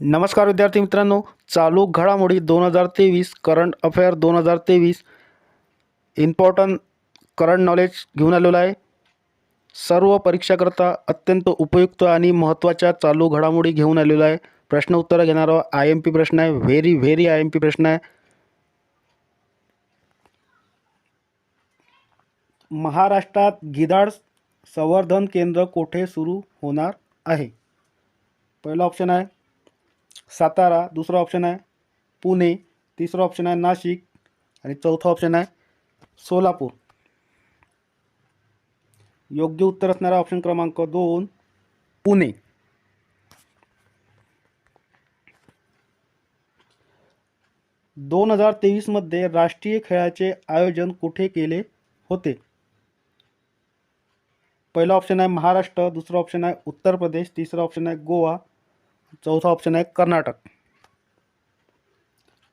नमस्कार विद्यार्थी मित्रांनो. चालू घडामोडी दोन हजार तेवीस करंट अफेअर दोन हजार तेवीस. इम्पॉर्टंट करंट नॉलेज घेऊन आलेलो आहे. सर्व परीक्षाकरता अत्यंत उपयुक्त आणि महत्त्वाच्या चालू घडामोडी घेऊन आलेलो आहे. प्रश्न उत्तरं घेणारा आय एम पी प्रश्न आहे. Very very I M P प्रश्न आहे. महाराष्ट्रात गिधाड संवर्धन केंद्र कोठे सुरू होणार आहे? पहिला ऑप्शन आहे सातारा दुसरा ऑप्शन आहे पुणे तिसरा ऑप्शन आहे नाशिक आणि चौथा ऑप्शन आहे सोलापूर. योग्य उत्तर असणारा ऑप्शन क्रमांक दोन पुणे. दोन हजार तेवीसमध्ये राष्ट्रीय खेळाचे आयोजन कुठे केले होते? पहिला ऑप्शन आहे महाराष्ट्र दुसरा ऑप्शन आहे उत्तर प्रदेश तिसरा ऑप्शन आहे गोवा चौथा ऑप्शन आहे कर्नाटक.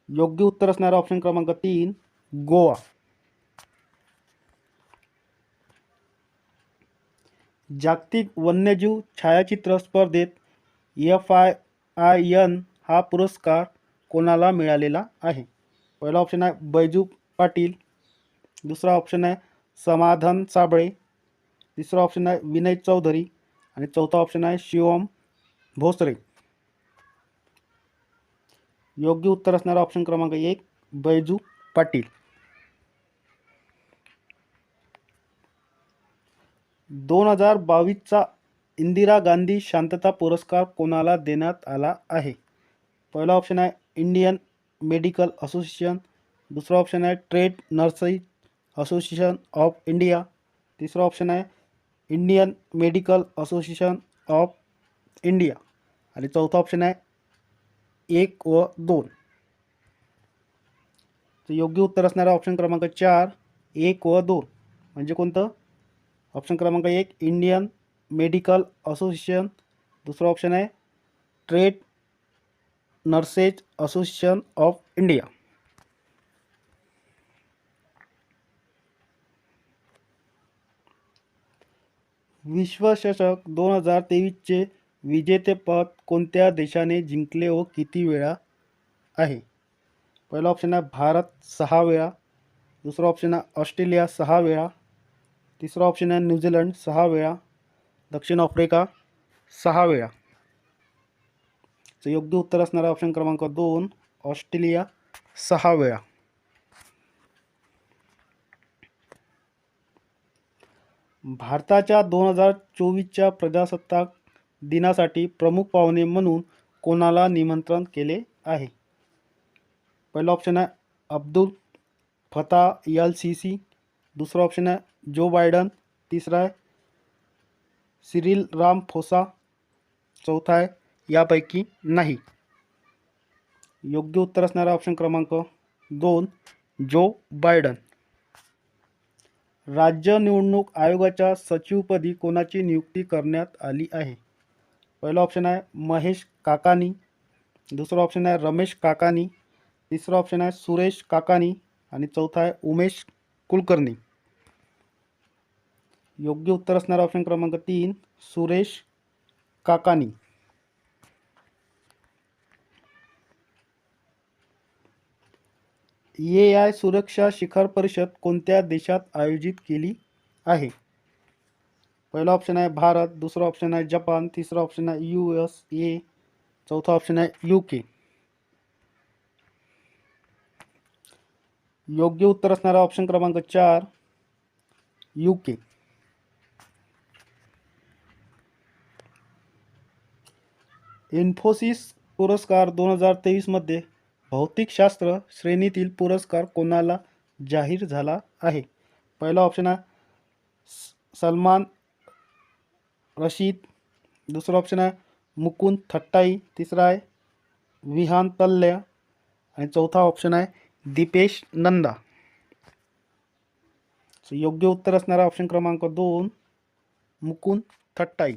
योग्य उत्तर असणारा ऑप्शन क्रमांक तीन गोवा. जागतिक वन्यजीव छायाचित्र स्पर्धेत एफ आय आय एन हा पुरस्कार कोणाला मिळालेला आहे? पहिला ऑप्शन आहे बैजू पाटील. दुसरा ऑप्शन आहे समाधान साबळे. तिसरा ऑप्शन आहे विनय चौधरी. आणि चौथा ऑप्शन आहे शिवम भोसरे योग्य उत्तर असणारा ऑप्शन क्रमांक एक बैजू पाटील. दोन हजार बावीसचा इंदिरा गांधी शांतता पुरस्कार कोणाला देण्यात आला आहे? पहिला ऑप्शन आहे इंडियन मेडिकल असोसिएशन. दुसरा ऑप्शन आहे trade nursery association of India. तिसरा ऑप्शन आहे Indian medical association of India. आणि चौथा ऑप्शन आहे एक व दोन. तर योग्य उत्तर असणारा ऑप्शन क्रमांक चार एक व दोन. म्हणजे कोणतं? ऑप्शन क्रमांक एक इंडियन मेडिकल असोसिएशन दुसरा ऑप्शन आहे trade nurses association of India विश्वचषक दोन हजार तेवीसचे विजेतेपद कोणत्या देशाने जिंकले व किती वेळा आहे? पहिला ऑप्शन आहे भारत सहा वेळा. दुसरा ऑप्शन आहे ऑस्ट्रेलिया सहा वेळा. तिसरा ऑप्शन आहे न्यूझीलंड सहा वेळा. दक्षिण आफ्रिका सहा वेळा. तर योग्य उत्तर असणारा ऑप्शन क्रमांक दोन ऑस्ट्रेलिया सहा वेळा. भारताच्या दोन हजार चोवीसच्या प्रजासत्ताक दिनासाठी प्रमुख पाहुणे म्हणून कोणाला निमंत्रण केले आहे? पहिला ऑप्शन आहे Abdel Fattah el Sisi दुसरा ऑप्शन आहे जो बायडन. तिसरा आहे सिरिल राम फोसा. चौथा आहे यापैकी नाही. योग्य उत्तर असणारा ऑप्शन क्रमांक दोन जो बायडन. राज्य निवडणूक आयोगाच्या सचिवपदी कोणाची नियुक्ती करण्यात आली आहे? पहिला ऑप्शन आहे महेश काकानी. दुसरा ऑप्शन आहे रमेश काकानी. तिसरा ऑप्शन आहे सुरेश काकानी. आणि चौथा आहे उमेश कुलकर्णी. योग्य उत्तर असणारा ऑप्शन क्रमांक तीन सुरेश काकानी. ए आय सुरक्षा शिखर परिषद कोणत्या देशात आयोजित केली आहे? पहिला ऑप्शन आहे भारत दुसरा ऑप्शन आहे जपान तिसरा ऑप्शन आहे यू एस ए चौथा ऑप्शन आहे यू के योग्य उत्तर असणारा ऑप्शन क्रमांक चार यू के इन्फोसिस पुरस्कार दोन हजार तेवीसमध्ये भौतिकशास्त्र श्रेणीतील पुरस्कार कोणाला जाहीर झाला आहे? पहिला ऑप्शन आहे सलमान रशीद. दुसरा ऑप्शन आहे मुकुंद थट्टाई. तिसरा आहे विहान तल्ल्या. आणि चौथा ऑप्शन आहे दीपेश नंदा. सो योग्य उत्तर असणारा ऑप्शन क्रमांक दोन मुकुंद थट्टाई.